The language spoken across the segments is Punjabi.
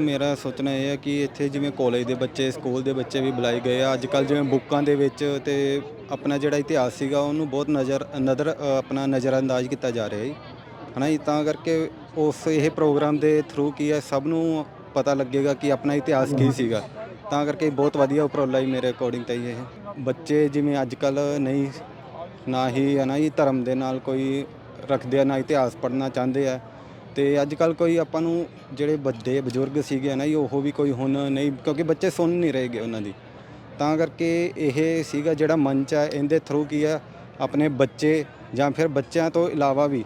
ਮੇਰਾ ਸੋਚਣਾ ਇਹ ਹੈ ਕਿ ਇੱਥੇ ਜਿਵੇਂ ਕਾਲਜ ਦੇ ਬੱਚੇ ਸਕੂਲ ਦੇ ਬੱਚੇ ਵੀ ਬੁਲਾਏ ਗਏ ਆ। ਅੱਜ ਕੱਲ ਜਿਵੇਂ ਬੁੱਕਾਂ ਦੇ ਵਿੱਚ ਤੇ ਆਪਣਾ ਜਿਹੜਾ ਇਤਿਹਾਸ ਸੀਗਾ, ਉਹਨੂੰ ਬਹੁਤ ਨਜ਼ਰ ਨਜ਼ਰ ਆਪਣਾ ਨਜ਼ਰਅੰਦਾਜ਼ ਕੀਤਾ ਜਾ ਰਿਹਾ ਹੈ ਹਨਾ ਜੀ? ਤਾਂ ਕਰਕੇ ਉਸ ਇਹ ਪ੍ਰੋਗਰਾਮ ਦੇ ਥਰੂ ਕੀ ਹੈ, ਸਭ ਨੂੰ ਪਤਾ ਲੱਗੇਗਾ ਕਿ ਆਪਣਾ ਇਤਿਹਾਸ ਕੀ ਸੀਗਾ। ਤਾਂ ਕਰਕੇ ਬਹੁਤ ਵਧੀਆ ਉਪਰਾਲਾ ਹੀ ਮੇਰੇ ਅਕੋਰਡਿੰਗ ਤਾਂ ਜੀ ਇਹ। ਬੱਚੇ ਜਿਵੇਂ ਅੱਜ ਕੱਲ ਨਹੀਂ, ਨਾ ਹੀ ਹੈ ਨਾ ਜੀ, ਧਰਮ ਦੇ ਨਾਲ ਕੋਈ ਰੱਖਦੇ ਆ, ਨਾ ਇਤਿਹਾਸ ਪੜ੍ਹਨਾ ਚਾਹੁੰਦੇ ਆ। ਤੇ ਅੱਜ ਕੱਲ ਕੋਈ ਆਪਾਂ ਨੂੰ ਜਿਹੜੇ ਵੱਡੇ ਬਜ਼ੁਰਗ ਸੀਗੇ ਨਾ ਜੀ, ਉਹ ਵੀ ਕੋਈ ਹੁਣ ਨਹੀਂ, ਕਿਉਂਕਿ ਬੱਚੇ ਸੁਣ ਨਹੀਂ ਰਹੇਗੇ ਉਹਨਾਂ ਦੀ। ਤਾਂ ਕਰਕੇ ਇਹ ਸੀਗਾ ਜਿਹੜਾ ਮੰਚ ਹੈ ਇਹਦੇ ਥਰੂ ਕੀ ਹੈ ਆਪਣੇ ਬੱਚੇ ਜਾਂ ਫਿਰ ਬੱਚਿਆਂ ਤੋਂ ਇਲਾਵਾ ਵੀ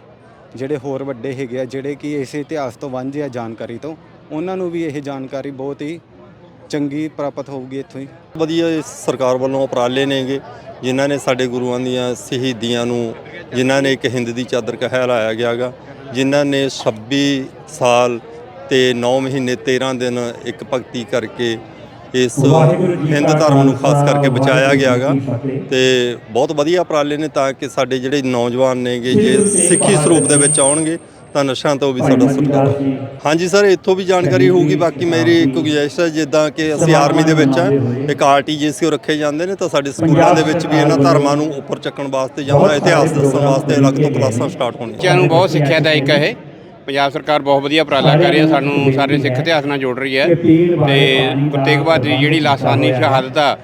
ਜਿਹੜੇ ਹੋਰ ਵੱਡੇ ਹੈਗੇ ਆ, ਜਿਹੜੇ ਕਿ ਇਸ ਇਤਿਹਾਸ ਤੋਂ ਵਾਂਝੇ ਆ ਜਾਣਕਾਰੀ ਤੋਂ, ਉਹਨਾਂ ਨੂੰ ਵੀ ਇਹ ਜਾਣਕਾਰੀ ਬਹੁਤ ਹੀ ਚੰਗੀ ਪ੍ਰਾਪਤ ਹੋਊਗੀ ਇੱਥੋਂ ਹੀ। ਵਧੀਆ ਸਰਕਾਰ ਵੱਲੋਂ ਉਪਰਾਲੇ ਨੇਗੇ, ਜਿਨ੍ਹਾਂ ਨੇ ਸਾਡੇ ਗੁਰੂਆਂ ਦੀਆਂ ਸ਼ਹੀਦੀਆਂ ਨੂੰ, ਜਿਨ੍ਹਾਂ ਨੇ ਇੱਕ ਹਿੰਦ ਦੀ ਚਾਦਰ ਕਹਿਲਾਇਆ ਗਿਆਗਾ ਜਿਨ੍ਹਾਂ ਨੇ 26 ਸਾਲ ਤੇ 9 ਮਹੀਨੇ 13 ਦਿਨ ਇੱਕ ਭਗਤੀ ਕਰਕੇ ਇਸ ਹਿੰਦ ਧਰਮ ਨੂੰ ਖਾਸ ਕਰਕੇ ਬਚਾਇਆ ਗਿਆਗਾ ਤੇ ਬਹੁਤ ਵਧੀਆ ਉਪਰਾਲੇ ਨੇ ਤਾਂ ਕਿ ਸਾਡੇ ਜਿਹੜੇ ਨੌਜਵਾਨ ਨੇਗੇ ਜੇ ਸਿੱਖੀ ਸਰੂਪ ਦੇ ਵਿੱਚ ਆਉਣਗੇ ਤਾਂ ਨਸ਼ਿਆਂ ਤੋਂ ਵੀ ਸਾਡਾ ਛੁਟਕਾਰਾ ਹਾਂਜੀ। ਸਰ ਇੱਥੋਂ ਵੀ ਜਾਣਕਾਰੀ ਹੋਊਗੀ ਬਾਕੀ ਮੇਰੀ ਇੱਕ ਗੁਜਾਇਸ਼ ਹੈ ਜਿੱਦਾਂ ਕਿ ਅਸੀਂ ਆਰਮੀ ਦੇ ਵਿੱਚ ਆ ਇੱਕ ਆਰਟੀਜੀਸੀ ਰੱਖੇ ਜਾਂਦੇ ਨੇ ਤਾਂ ਸਾਡੇ ਸਕੂਲਾਂ ਦੇ ਵਿੱਚ ਵੀ ਇਹਨਾਂ ਧਰਮਾਂ ਨੂੰ ਉੱਪਰ ਚੱਕਣ ਵਾਸਤੇ ਜਾਂ ਇਤਿਹਾਸ ਦੱਸਣ ਵਾਸਤੇ ਅਲੱਗ ਤੋਂ ਕਲਾਸਾਂ ਸਟਾਰਟ ਹੋਣੀਆਂ। ਬੱਚਿਆਂ ਨੂੰ ਬਹੁਤ ਸਿੱਖਿਆਦਾਇਕ ਹੈ ਇਹ ਪੰਜਾਬ ਸਰਕਾਰ ਬਹੁਤ ਵਧੀਆ ਉਪਰਾਲਾ ਕਰ ਰਹੀ ਹੈ ਸਾਨੂੰ ਸਾਰੇ ਸਿੱਖ ਇਤਿਹਾਸ ਨਾਲ ਜੋੜ ਰਹੀ ਹੈ। ਤੇ ਗੁਰੂ ਤੇਗ ਬਹਾਦਰ ਜਿਹੜੀ ਲਾਸਾਨੀ ਸ਼ਹਾਦਤ ਆ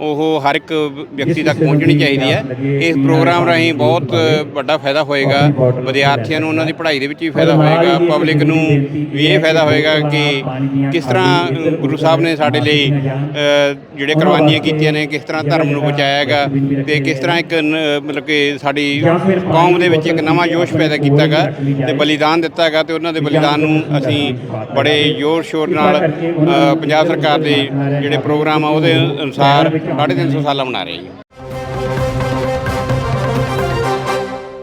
ਉਹ ਹਰ ਇੱਕ ਵਿਅਕਤੀ ਤੱਕ ਪਹੁੰਚਣੀ ਚਾਹੀਦੀ ਹੈ। ਇਸ ਪ੍ਰੋਗਰਾਮ ਰਾਹੀਂ ਬਹੁਤ ਵੱਡਾ ਫਾਇਦਾ ਹੋਏਗਾ। ਵਿਦਿਆਰਥੀਆਂ ਨੂੰ ਉਹਨਾਂ ਦੀ ਪੜ੍ਹਾਈ ਦੇ ਵਿੱਚ ਵੀ ਫਾਇਦਾ ਹੋਏਗਾ ਪਬਲਿਕ ਨੂੰ ਵੀ ਇਹ ਫਾਇਦਾ ਹੋਏਗਾ ਕਿ ਕਿਸ ਤਰ੍ਹਾਂ ਗੁਰੂ ਸਾਹਿਬ ਨੇ ਸਾਡੇ ਲਈ ਜਿਹੜੇ ਕੁਰਬਾਨੀਆਂ ਕੀਤੀਆਂ ਨੇ ਕਿਸ ਤਰ੍ਹਾਂ ਧਰਮ ਨੂੰ ਬਚਾਇਆ ਹੈਗਾ ਤੇ ਕਿਸ ਤਰ੍ਹਾਂ ਇੱਕ ਮਤਲਬ ਕਿ ਸਾਡੀ ਕੌਮ ਦੇ ਵਿੱਚ ਇੱਕ ਨਵਾਂ ਜੋਸ਼ ਪੈਦਾ ਕੀਤਾ ਹੈਗਾ ਤੇ ਬਲੀਦਾਨ ਦਿੱਤਾ ਹੈਗਾ ਤੇ ਉਹਨਾਂ ਦੇ ਬਲੀਦਾਨ ਨੂੰ ਅਸੀਂ ਬੜੇ ਜ਼ੋਰ ਸ਼ੋਰ ਨਾਲ ਪੰਜਾਬ ਸਰਕਾਰ ਦੇ ਜਿਹੜੇ ਪ੍ਰੋਗਰਾਮ ਆ ਉਹਦੇ ਅਨੁਸਾਰ 350 ਸਾਲਾ ਮਨਾ ਰਹੇ ਜੀ।